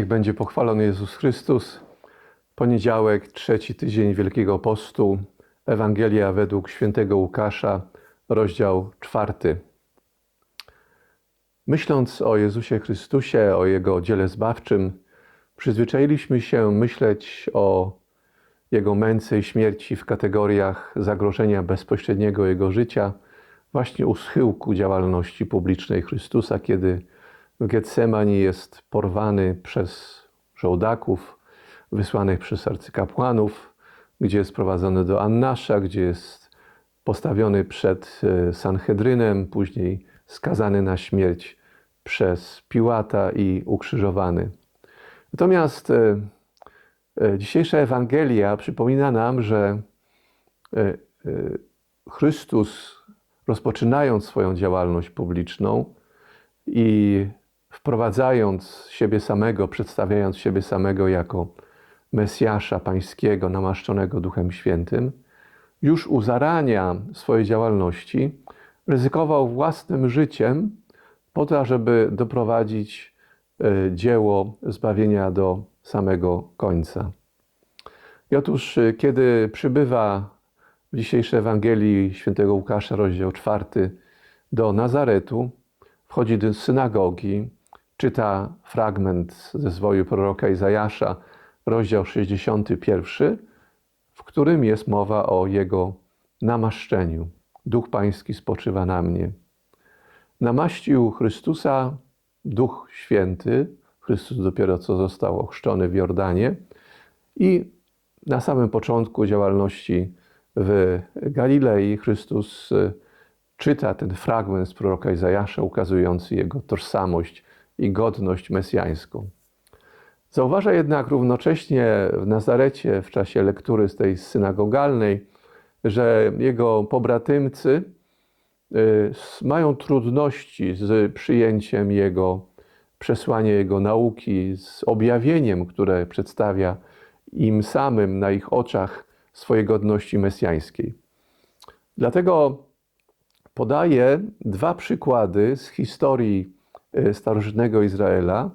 Niech będzie pochwalony Jezus Chrystus. Poniedziałek, trzeci tydzień Wielkiego Postu. Ewangelia według świętego Łukasza, rozdział czwarty. Myśląc o Jezusie Chrystusie, o Jego dziele zbawczym, przyzwyczailiśmy się myśleć o Jego męce i śmierci w kategoriach zagrożenia bezpośredniego Jego życia, właśnie u schyłku działalności publicznej Chrystusa, kiedy Getsemani jest porwany przez żołdaków, wysłanych przez arcykapłanów, gdzie jest prowadzony do Annasza, gdzie jest postawiony przed e, Sanhedrynem, później skazany na śmierć przez Piłata i ukrzyżowany. Natomiast e, e, dzisiejsza Ewangelia przypomina nam, że Chrystus, rozpoczynając swoją działalność publiczną i wprowadzając siebie samego, przedstawiając siebie samego jako Mesjasza Pańskiego, namaszczonego Duchem Świętym, już u zarania swojej działalności ryzykował własnym życiem po to, żeby doprowadzić e, dzieło zbawienia do samego końca. I otóż, e, kiedy przybywa w dzisiejszej Ewangelii świętego Łukasza, rozdział czwarty, do Nazaretu, wchodzi do synagogi, czyta fragment ze zwoju proroka Izajasza, rozdział 61, w którym jest mowa o jego namaszczeniu. Duch Pański spoczywa na mnie. Namaścił Chrystusa Duch Święty. Chrystus dopiero co został ochrzczony w Jordanie i na samym początku działalności w Galilei Chrystus y, czyta ten fragment z proroka Izajasza, ukazujący jego tożsamość i godność mesjańską. Zauważa jednak równocześnie w Nazarecie w czasie lektury z tej synagogalnej, że jego pobratymcy y, mają trudności z przyjęciem jego przesłania, jego nauki, z objawieniem, które przedstawia im samym na ich oczach swojej godności mesjańskiej. Dlatego podaję dwa przykłady z historii starożytnego Izraela,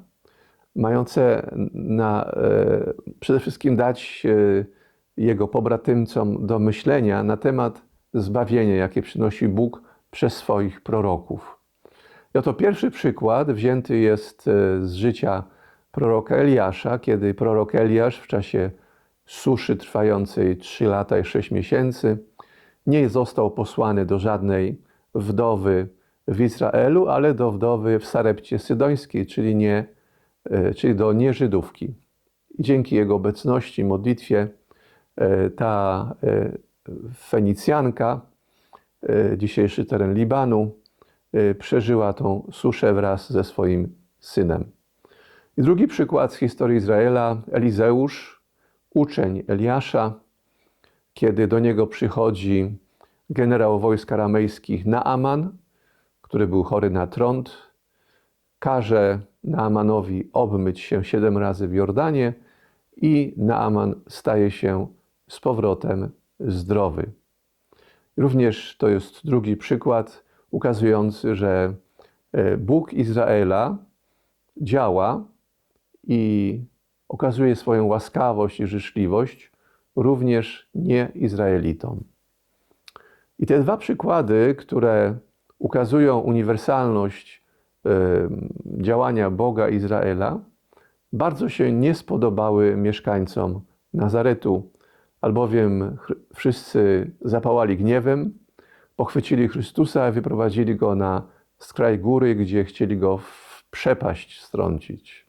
mające na, e, przede wszystkim dać e, jego pobratymcom do myślenia na temat zbawienia, jakie przynosi Bóg przez swoich proroków. I oto pierwszy przykład wzięty jest e, z życia proroka Eliasza, kiedy prorok Eliasz w czasie suszy trwającej 3 lata i 6 miesięcy nie został posłany do żadnej wdowy w Izraelu, ale do wdowy w Sarepcie Sydońskiej, czyli nie E, czyli do nieżydówki. Dzięki jego obecności, modlitwie, e, ta e, Fenicjanka, dzisiejszy teren Libanu, przeżyła tą suszę wraz ze swoim synem. I drugi przykład z historii Izraela, Elizeusz, uczeń Eliasza, kiedy do niego przychodzi generał wojsk aramejskich Naaman, który był chory na trąd, każe Naamanowi obmyć się siedem razy w Jordanie i Naaman staje się z powrotem zdrowy. Również to jest drugi przykład ukazujący, że e, Bóg Izraela działa i okazuje swoją łaskawość i życzliwość również nie Izraelitom. I te dwa przykłady, które ukazują uniwersalność działania Boga Izraela bardzo się nie spodobały mieszkańcom Nazaretu, albowiem wszyscy zapałali gniewem, pochwycili Chrystusa i wyprowadzili go na skraj góry, gdzie chcieli go w przepaść strącić.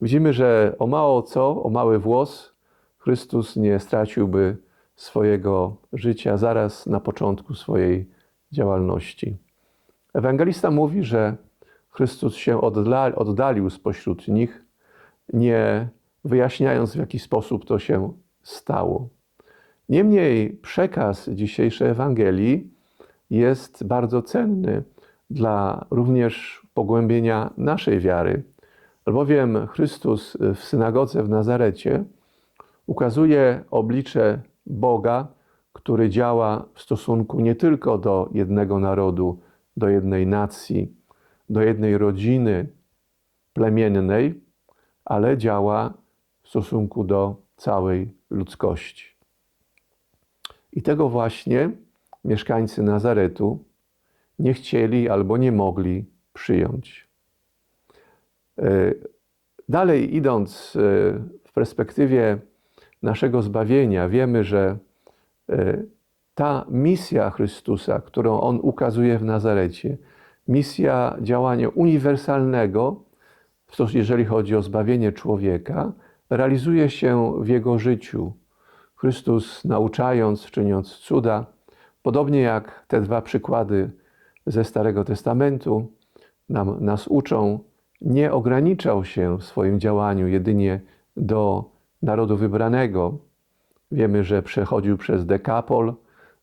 Widzimy, że o mało co, o mały włos, Chrystus nie straciłby swojego życia zaraz na początku swojej działalności. Ewangelista mówi, że Chrystus się oddalił spośród nich, nie wyjaśniając, w jaki sposób to się stało. Niemniej przekaz dzisiejszej Ewangelii jest bardzo cenny dla również pogłębienia naszej wiary, albowiem Chrystus w synagodze w Nazarecie ukazuje oblicze Boga, który działa w stosunku nie tylko do jednego narodu, do jednej nacji, do jednej rodziny plemiennej, ale działa w stosunku do całej ludzkości. I tego właśnie mieszkańcy Nazaretu nie chcieli albo nie mogli przyjąć. E, Dalej idąc e, w perspektywie naszego zbawienia, wiemy, że ta misja Chrystusa, którą On ukazuje w Nazarecie, misja działania uniwersalnego, jeżeli chodzi o zbawienie człowieka, realizuje się w Jego życiu. Chrystus nauczając, czyniąc cuda, podobnie jak te dwa przykłady ze Starego Testamentu nam, nas uczą, nie ograniczał się w swoim działaniu jedynie do narodu wybranego. Wiemy, że przechodził przez Dekapol,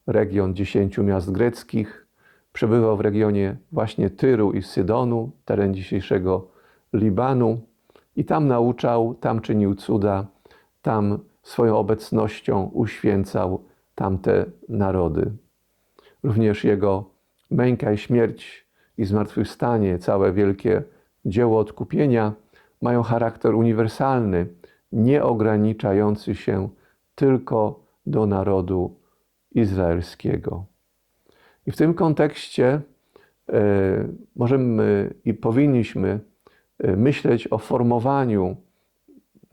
region dziesięciu miast greckich, przebywał w regionie właśnie Tyru i Sydonu, teren dzisiejszego Libanu i tam nauczał, tam czynił cuda, tam swoją obecnością uświęcał tamte narody. Również jego męka i śmierć i zmartwychwstanie, całe wielkie dzieło odkupienia mają charakter uniwersalny, nie ograniczający się tylko do narodu izraelskiego. I w tym kontekście e, możemy i powinniśmy e, myśleć o formowaniu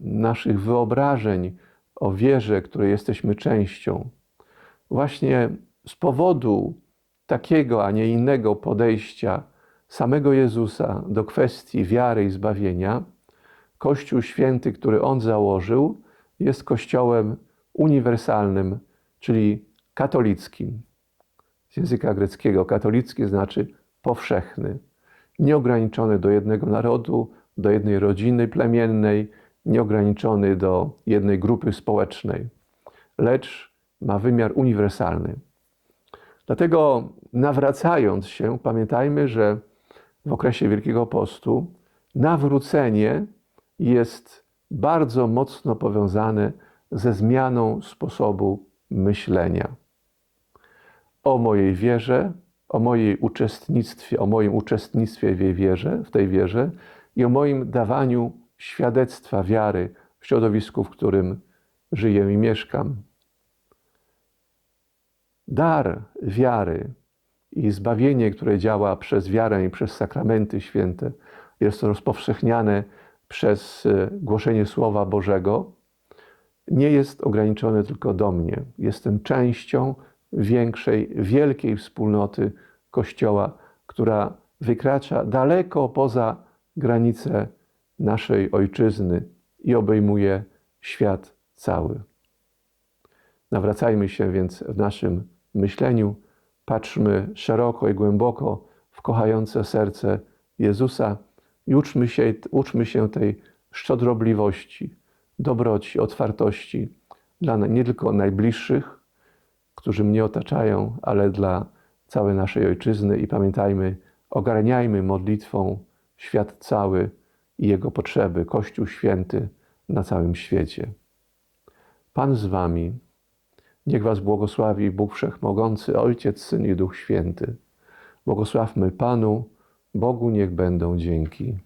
naszych wyobrażeń o wierze, której jesteśmy częścią. Właśnie z powodu takiego, a nie innego podejścia samego Jezusa do kwestii wiary i zbawienia, Kościół Święty, który On założył, jest Kościołem uniwersalnym, czyli katolickim. Z języka greckiego katolicki znaczy powszechny, nieograniczony do jednego narodu, do jednej rodziny plemiennej, nieograniczony do jednej grupy społecznej, lecz ma wymiar uniwersalny. Dlatego nawracając się, pamiętajmy, że w okresie Wielkiego Postu nawrócenie jest bardzo mocno powiązane ze zmianą sposobu myślenia. O mojej wierze, o mojej uczestnictwie, o moim uczestnictwie w jej wierze, w tej wierze i o moim dawaniu świadectwa wiary w środowisku, w którym żyję i mieszkam. Dar wiary i zbawienie, które działa przez wiarę i przez sakramenty święte, jest rozpowszechniane przez e, głoszenie Słowa Bożego, nie jest ograniczone tylko do mnie. Jestem częścią większej, wielkiej wspólnoty Kościoła, która wykracza daleko poza granice naszej ojczyzny i obejmuje świat cały. Nawracajmy się więc w naszym myśleniu, patrzmy szeroko i głęboko w kochające serce Jezusa i uczmy się, uczmy się tej szczodrobliwości, dobroci, otwartości dla nie tylko najbliższych, którzy mnie otaczają, ale dla całej naszej ojczyzny i pamiętajmy, ogarniajmy modlitwą świat cały i jego potrzeby, Kościół Święty na całym świecie. Pan z wami. Niech was błogosławi Bóg Wszechmogący, Ojciec, Syn i Duch Święty. Błogosławmy Panu, Bogu niech będą dzięki.